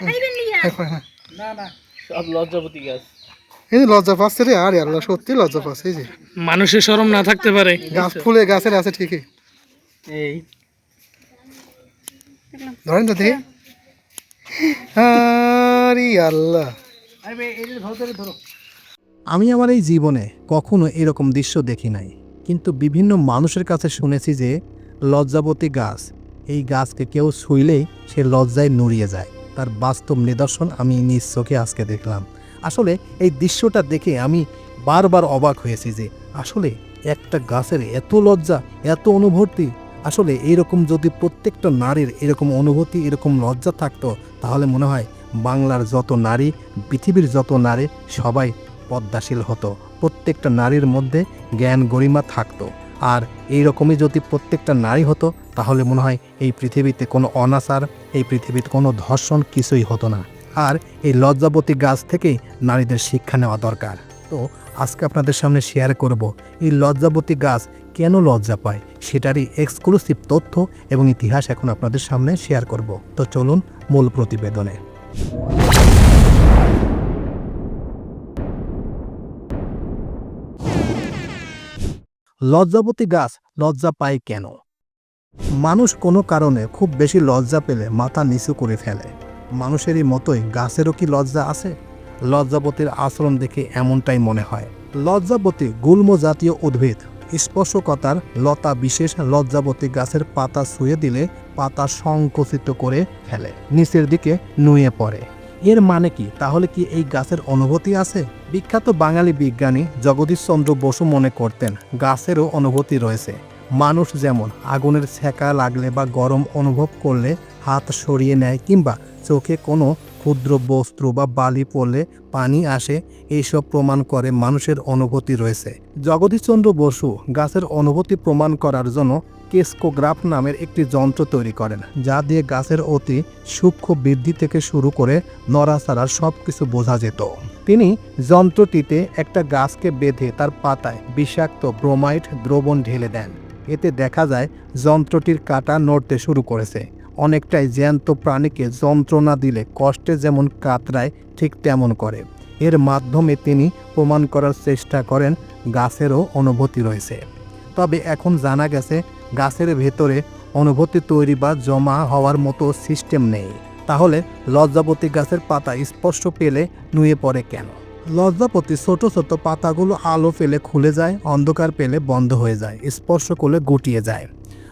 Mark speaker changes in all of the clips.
Speaker 1: খাইবেন নিয়া
Speaker 2: না না সব লজ্জাপতি গাছ।
Speaker 3: এই লজ্জা পাচ্ছে রে আরে আল্লাহ সত্যি লজ্জা পাচ্ছে এই যে।
Speaker 4: মানুষের শরম না থাকতে পারে।
Speaker 3: গাছ ফুলে গাছের আছে ঠিকই।
Speaker 2: এই।
Speaker 3: ধরেন তো দেখি। আরে আল্লাহ।
Speaker 5: আমি আমার এই জীবনে কখনো এরকম দৃশ্য দেখি নাই। কিন্তু বিভিন্ন মানুষের কাছে শুনেছি যে লজ্জাবতী গাছ এই গাছকে কেউ ছুঁইলেই সে লজ্জায় নুড়িয়ে যায়। তার বাস্তব নিদর্শন আমি নিজ চোখে আজকে দেখলাম। আসলে এই দৃশ্যটা দেখে আমি বারবার অবাক হয়েছি যে, আসলে একটা গাছের এত লজ্জা, এত অনুভূতি, আসলে এরকম যদি প্রত্যেকটা নারীর এরকম অনুভূতি, এরকম লজ্জা থাকতো, তাহলে মনে হয় বাংলার যত নারী, পৃথিবীর যত নারী, সবাই পদ্মাশীল হতো। প্রত্যেকটা নারীর মধ্যে জ্ঞান গরিমা থাকতো। আর এই রকমই যদি প্রত্যেকটা নারী হতো, তাহলে মনে হয় এই পৃথিবীতে কোনো অনাচার, এই পৃথিবীতে কোনো ধর্ষণ কিছুই হতো না। আর এই লজ্জাবতী গাছ থেকেই নারীদের শিক্ষা নেওয়া দরকার। তো আজকে আপনাদের সামনে শেয়ার করব, এই লজ্জাবতী গাছ কেন লজ্জা পায়? সেটারই এক্সক্লুসিভ তথ্য এবং ইতিহাস এখন আপনাদের সামনে শেয়ার করব। তো চলুন মূল প্রতিবেদনে। লজ্জাবতী গাছ লজ্জা পায় কেন? মানুষ কোনো কারণে খুব বেশি লজ্জা পেলে মাথা নিচু করে ফেলে। মানুষেরই মতোই গাছেরও কি লজ্জা আছে? লজ্জাবতীর আচরণ দেখে এমনটাই মনে হয়। লজ্জাবতী গুল্ম জাতীয় উদ্ভিদ। স্পর্শকতার লতা বিশেষ লজ্জাবতী গাছের পাতা ছুঁয়ে দিলে পাতা সংকুচিত করে ফেলে, নিচের দিকে নুয়ে পড়ে। এর মানে কি? তাহলে কি এই গাছের অনুভূতি আছে? বিখ্যাত বাঙালি বিজ্ঞানী জগদীশচন্দ্র বসু মনে করতেন, গাছেরও অনুভূতি রয়েছে। মানুষ যেমন আগুনের ছ্যাঁকা লাগলে বা গরম অনুভব করলে হাত সরিয়ে নেয় কিংবা চোখে কোনো ক্ষুদ্র বস্ত্র বা বালি পড়লে পানি আসে, এইসব প্রমাণ করে মানুষের অনুভূতি রয়েছে। জগদীশচন্দ্র বসু গাছের অনুভূতি প্রমাণ করার জন্য কেস্কোগ্রাফ নামের একটি যন্ত্র তৈরি করেন, যা দিয়ে গাছের অতি সূক্ষ্ম বৃদ্ধি থেকে শুরু করে নড়াচড়া সব কিছু বোঝা যেত। তিনি যন্ত্রটিতে একটা গাছকে বেঁধে তার পাতায় বিষাক্ত ব্রোমাইড দ্রবণ ঢেলে দেন। এতে দেখা যায়, যন্ত্রটির কাটা নড়তে শুরু করেছে। অনেকটাই জ্যান্ত প্রাণীকে যন্ত্রণা দিলে কষ্টে যেমন কাতরায়, ঠিক তেমন করে। এর মাধ্যমে তিনি প্রমাণ করার চেষ্টা করেন, গাছেরও অনুভূতি রয়েছে। তবে এখন জানা গেছে গাছের ভেতরে অনুভূতি তৈরি বা জমা হওয়ার মতো সিস্টেম নেই। তাহলে লজ্জাপতি গাছের পাতা স্পষ্ট পেলে নুয়ে পড়ে কেন? লজ্জাপতি ছোট ছোট পাতাগুলো আলো পেলে খুলে যায়, অন্ধকার পেলে বন্ধ হয়ে যায়, স্পর্শ করলে গুটিয়ে যায়।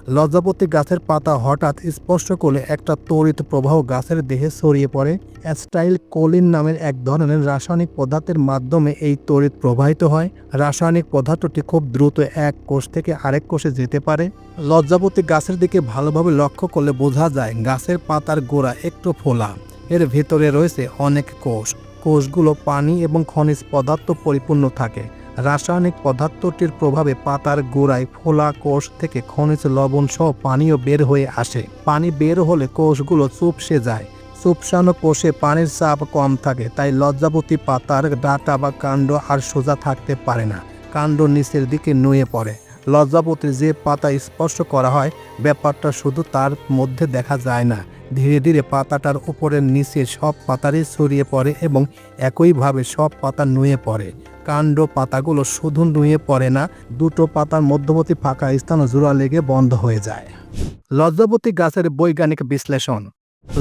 Speaker 5: লজ্জাপতি গাছের পাতা হঠাৎ স্পর্শ করলে একটা তড়িৎ প্রবাহ গাছের দেহে ছড়িয়ে পড়ে। অ্যাস্টাইল কোলিন নামের এক ধরনের রাসায়নিক পদার্থের মাধ্যমে এই তড়িৎ প্রবাহিত হয়। রাসায়নিক পদার্থটি খুব দ্রুত এক কোষ থেকে আরেক কোষে যেতে পারে। লজ্জাপতি গাছের দিকে ভালোভাবে লক্ষ্য করলে বোঝা যায় গাছের পাতার গোড়া একটু ফোলা। এর ভেতরে রয়েছে অনেক কোষ। কোষগুলো পানি এবং খনিজ পদার্থ পরিপূর্ণ থাকে। রাসায়নিক পদার্থটির প্রভাবে পাতার গোড়ায় ফোলা কোষ থেকে খনিজ লবণ সহ পানিও বের হয়ে আসে। পানি বের হলে কোষগুলো চুপসে যায়। চুপসানো কোষে পানির চাপ কম থাকে, তাই লজ্জাপতি পাতার ডাটা বা কাণ্ড আর সোজা থাকতে পারে না। কাণ্ড নিচের দিকে নুয়ে পড়ে। লজ্জাপতির যে পাতা স্পর্শ করা হয়, ব্যাপারটা শুধু তার মধ্যে দেখা যায় না। ধীরে ধীরে পাতাটার উপরের নিচে সব পাতারই ছড়িয়ে পড়ে এবং একইভাবে সব পাতা নুয়ে পড়ে। কাণ্ড পাতাগুলো শুধু নুয়ে পড়ে না, দুটো পাতার মধ্যবর্তী ফাঁকা স্থান জোড়া লেগে বন্ধ হয়ে যায়। লজ্জাপতি গাছের বৈজ্ঞানিক বিশ্লেষণ।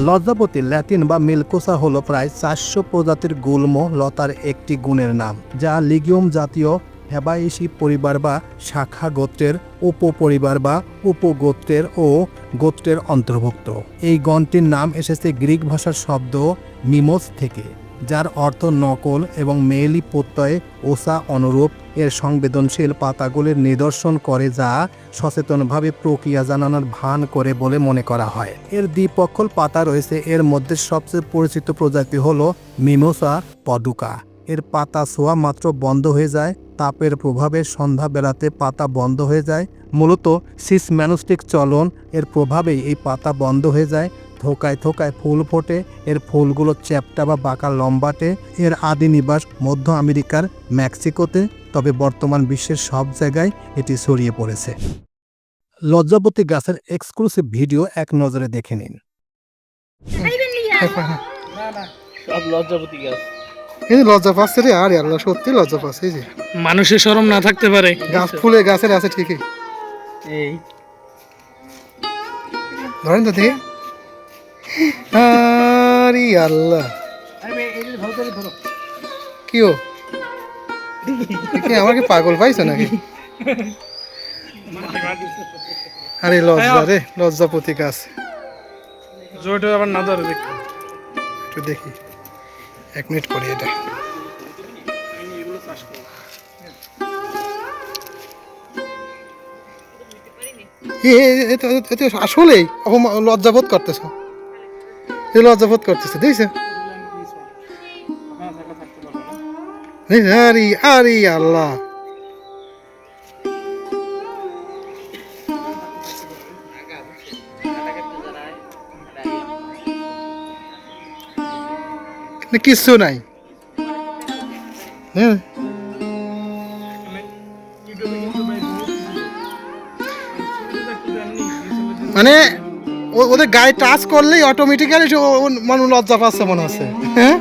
Speaker 5: লজ্জাপতি ল্যাটিন বা মিলকোসা হলো প্রায় চারশো প্রজাতির গুল্ম লতার একটি গুণের নাম, যা লিগিয়ম জাতীয় হ্যাবাইসি পরিবার বা শাখা গোত্রের উপপরিবার বা উপগোত্রের ও গোত্রের অন্তর্ভুক্ত। এই গণটির নাম এসেছে গ্রিক ভাষার শব্দ মিমোস থেকে। যার অর্থ নকল এবং মেয়েলি প্রত্যয়ে ওসা অনুরূপ এর সংবেদনশীল পাতাগুলির নিদর্শন করে যা সচেতনভাবে প্রক্রিয়া জানানোর ভান করে বলে মনে করা হয়। এর দ্বিপক্ষল পাতা রয়েছে। এর মধ্যে সবচেয়ে পরিচিত প্রজাতি হল মিমোসা পদুকা। এর পাতা ছোঁয়া মাত্র বন্ধ হয়ে যায়। তাপের প্রভাবে সন্ধ্যাবেলাতে পাতা বন্ধ হয়ে যায়। মূলত সিসম্যানোস্টিক চলন এর প্রভাবেই এই পাতা বন্ধ হয়ে যায়। থোকায় থোকায় ফুল ফোটে। এর ফুলগুলো চ্যাপটা বা বাঁকা লম্বাটে। এর আদি নিবাস মধ্য আমেরিকার মেক্সিকোতে তবে বর্তমান বিশ্বের সব জায়গায় এটি ছড়িয়ে পড়েছে। লজ্জাপতি গাছের এক্সক্লুসিভ ভিডিও এক নজরে দেখে নিন।
Speaker 3: এই লজ্জা পাচ্ছে রে আরে আল্লাহ সত্যি লজ্জা পাচ্ছে এই যে।
Speaker 4: মানুষের শরম না থাকতে পারে।
Speaker 3: গাছ ফুলে গাছের আছে ঠিকই।
Speaker 2: এই।
Speaker 3: ধরেন তো দেখি। আরে আল্লাহ। কি ও? আমাকে পাগল পাইছো নাকি? আরে লজ্জা রে লজ্জাপতি গাছ
Speaker 4: জোরটা আবার না ধরে দেখ।
Speaker 3: একটু দেখি। এক মিনিট করি এটা। আসলেই লজ্জাবোধ করতেছ? এ লজ্জাবোধ করতেছে দেখছে? আরে আরে আল্লাহ। কিচ্ছু নাই। হ্যাঁ? মানে ওদের গায়ে টাচ করলেই অটোমেটিক্যালি মানুষ লজ্জা পাচ্ছে মনে আছে হ্যাঁ?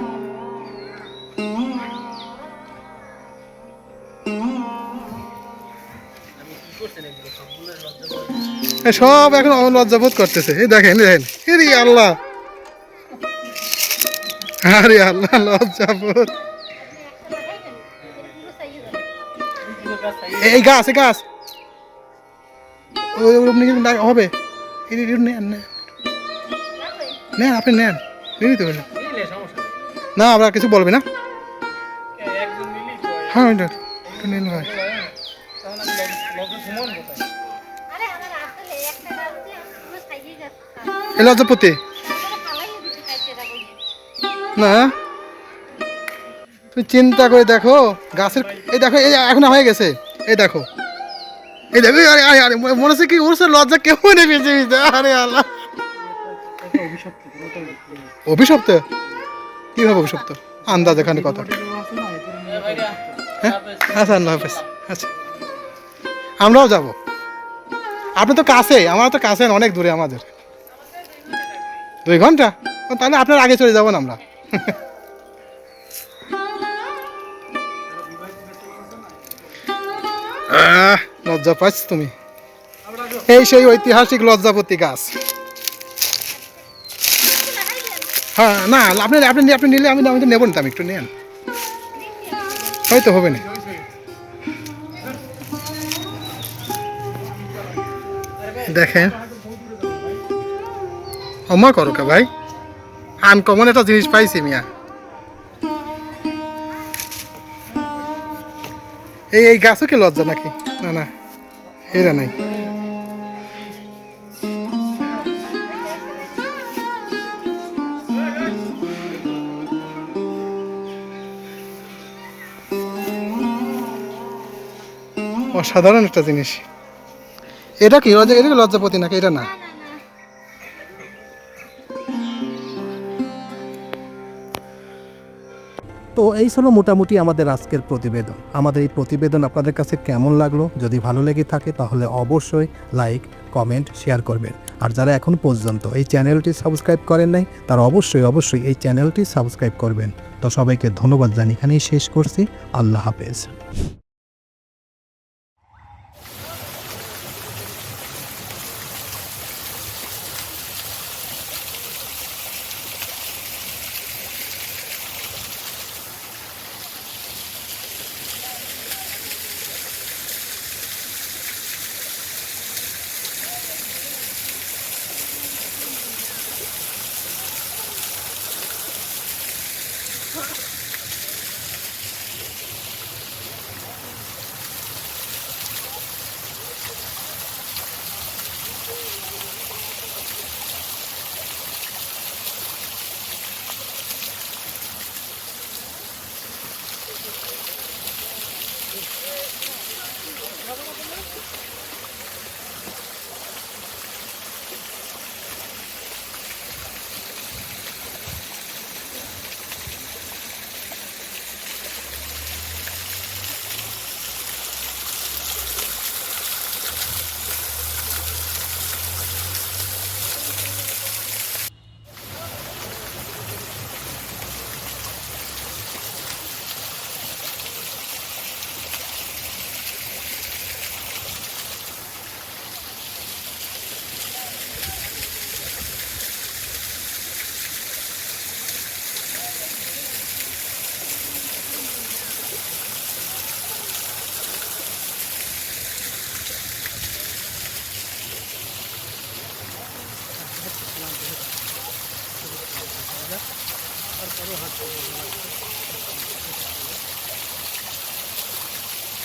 Speaker 3: সব এখন লজ্জা বোধ করতেছে। এই দেখেন দেখেন। এরে আল্লাহ। আরে আল্লাহ, লজ্জা বোধ। এই গাছ এই গাছ। হবে। না, আমরা কিছু বলবে না? হ্যাঁ না? তুমি চিন্তা করে দেখো, গাছের এই দেখো, এই এখন হয়ে গেছে। এই দেখো। এই আরে আরে আরে মনে হচ্ছে কি লজ্জা কেমন আরে আল্লাহ। অভিশপ্ত? কীভাবে অভিশপ্ত? আন্দাজ এখানে কথা। হ্যাঁ? আচ্ছা আল্লাহ হাফেজ আচ্ছা। আমরাও যাব। আপনি তো কাছে আমার তো কাছে অনেক দূরে আমাদের। দুই ঘণ্টা? তাহলে আপনার আগে চলে যাব না আমরা। আহ, লজ্জা পাচ্ছ তুমি? এই সেই ঐতিহাসিক লজ্জাপতি গাছ। হ্যাঁ না, আপনি আপনি আপনি নিলে আমি আমি তো নেব না, আমি একটু নেন। হয়তো হবে না। দেখেন। অমা করো কা ভাই। আনকমন একটা জিনিস পাইছি মিয়া। এই এই গাছও কি লজ্জা নাকি? না না। এরা নাই। অসাধারণ একটা জিনিস। এটা কি? এটা লজ্জাপতি নাকি? এটা না।
Speaker 5: তো এই ছিল মোটামুটি আমাদের আজকের প্রতিবেদন। আমাদের এই প্রতিবেদন আপনাদের কাছে কেমন লাগল? যদি ভালো লেগে থাকে, তাহলে অবশ্যই লাইক কমেন্ট শেয়ার করবেন। আর যারা এখন পর্যন্ত এই চ্যানেলটি সাবস্ক্রাইব করেন নাই, তারা অবশ্যই অবশ্যই এই চ্যানেলটি সাবস্ক্রাইব করবেন। তো সবাইকে ধন্যবাদ জানি এখানেই শেষ করছি। আল্লাহ হাফেজ।